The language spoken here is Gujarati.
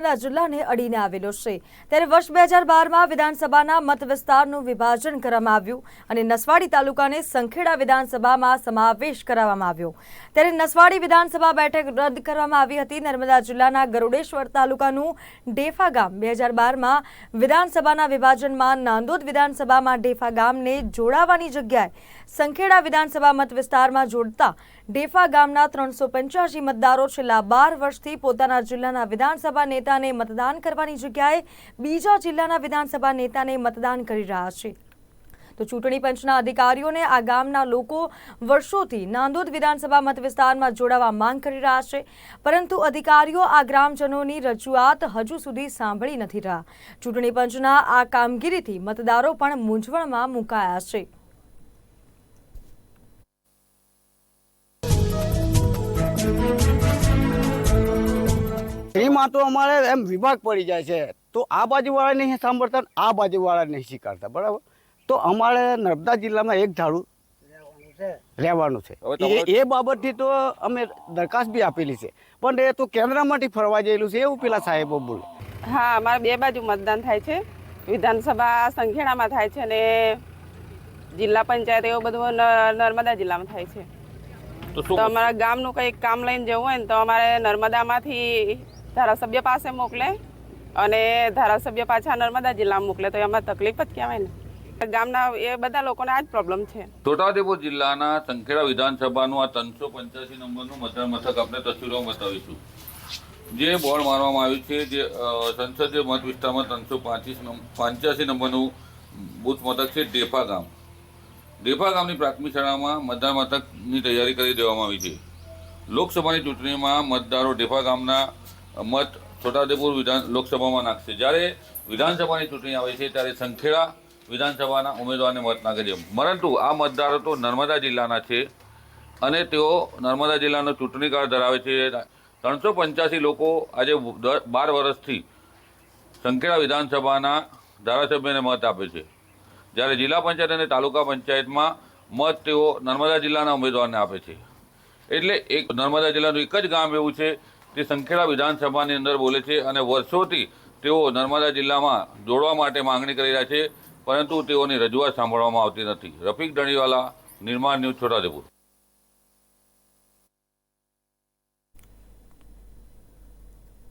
જિલ્લાને અડીને આવેલો છે. ત્યારે વર્ષ બે હજાર બારમાં વિધાનસભાના મત વિસ્તારનું વિભાજન કરવામાં આવ્યું અને નસવાડી તાલુકાને સંખેડા વિધાનસભામાં સમાવેશ કરવામાં આવ્યો. ત્યારે નસવાડી વિધાનસભા બેઠક રદ કરવામાં આવી હતી. નર્મદા જિલ્લાના ગરુડેશ્વર તાલુકાનું ડેફા ગામ બે હજાર બારમાં વિધાનસભાના વિભાજનમાં નાંદોદ વિધાનસભામાં ડેફા ગામને જોડાવાની જગ્યાએ સંખેડા વિધાનસભા મત વિસ્તારમાં જોડતા ડેફા ગામના ત્રણસો પંચ્યાસી મતદારો છેલ્લા બાર વર્ષથી પોતાના જિલ્લાના વિધાનસભા નેતાને મતદાન કરવાની જગ્યાએ બીજા જિલ્લાના વિધાનસભા નેતાને મતદાન કરી રહ્યા છે. તો ચૂંટણી પંચના અધિકારીઓને આ ગામના લોકો વર્ષોથી નાંદોદ વિધાનસભા મતવિસ્તારમાં જોડાવા માંગ કરી રહ્યા છે. પરંતુ અધિકારીઓ આ ગ્રામજનોની રજૂઆત હજુ સુધી સાંભળી નથી રહ્યા. ચૂંટણી પંચના આ કામગીરીથી મતદારો પણ મૂંઝવણમાં મુકાયા છે. એમાં તો અમારે એમ વિભાગ પડી જાય છે. તો આ બાજુવાળા નહીં સાંભળતા આ બાજુવાળા નહીં સ્વીકારતા બરાબર? તો અમારે નર્મદા જિલ્લામાં એક ઝાડુ રહેવાનું છે. એ- બાબતથી તો અમે દરખાસ્ત બી આપેલી છે. પણ એ તો કેન્દ્રમાંથી ફરવા જયેલું છે એવું પેલા સાહેબો બોલે. હા અમારે બે બાજુ મતદાન થાય છે. વિધાનસભા સંખેડામાં થાય છે અને જિલ્લા પંચાયત એવું બધું ન- નર્મદા જિલ્લામાં થાય છે. તો અમારા ગામનું કંઈક કામ લઈને જવું હોય ને તો અમારે નર્મદામાંથી ધારાસભ્ય પાસે મોકલે અને ધારાસભ્ય પાછા નર્મદા જિલ્લામાં મોકલે. તો એમાં તકલીફ જ કહેવાય ને. ગામના એ બધા લોકોને આ જ પ્રોબ્લેમ છે. છોટાઉદેપુર જિલ્લાના સંખેડા વિધાનસભાનું આ ત્રણસો પંચ્યાસી નંબરનું મતદાન મથક આપણે તસવીરોમાં બતાવીશું. જે બોર્ડ મારવામાં આવ્યું છે જે સંસદીય મત વિસ્તારમાં ત્રણસો પાંચીસ પંચ્યાસી નંબરનું બૂથ મથક છે ડેફા ગામ. ડેફા ગામની પ્રાથમિક શાળામાં મતદાન મથકની તૈયારી કરી દેવામાં આવી છે. લોકસભાની ચૂંટણીમાં મતદારો ડેફા ગામના મત છોટાઉદેપુર વિધાન, લોકસભામાં નાખશે. જ્યારે વિધાનસભાની ચૂંટણી આવે છે, ત્યારે સંખેડા વિધાનસભાના ઉમેદવારને મત નાખે છે. પરંતુ આ મતદારો તો નર્મદા જિલ્લાના છે અને તેઓ નર્મદા જિલ્લાનો ચૂંટણી કાર્ડ ધરાવે છે. ત્રણસો પંચ્યાસી લોકો આજે બાર વર્ષથી સંખેડા વિધાનસભાના ધારાસભ્યને મત આપે છે. જ્યારે જિલ્લા પંચાયત અને તાલુકા પંચાયતમાં મત તેઓ નર્મદા જિલ્લાના ઉમેદવારને આપે છે. એટલે એક નર્મદા જિલ્લાનું એક જ ગામ એવું છે તે સંખેડા વિધાનસભાની અંદર બોલે છે અને વર્ષોથી તેઓ નર્મદા જિલ્લામાં જોડવા માટે માંગણી કરી રહ્યા છે, પરંતુ તેઓની રજૂઆત સાંભળવામાં આવતી નથી. રફીક દણીવાલા નિર્માણ ન્યૂઝ છોટાદેપુર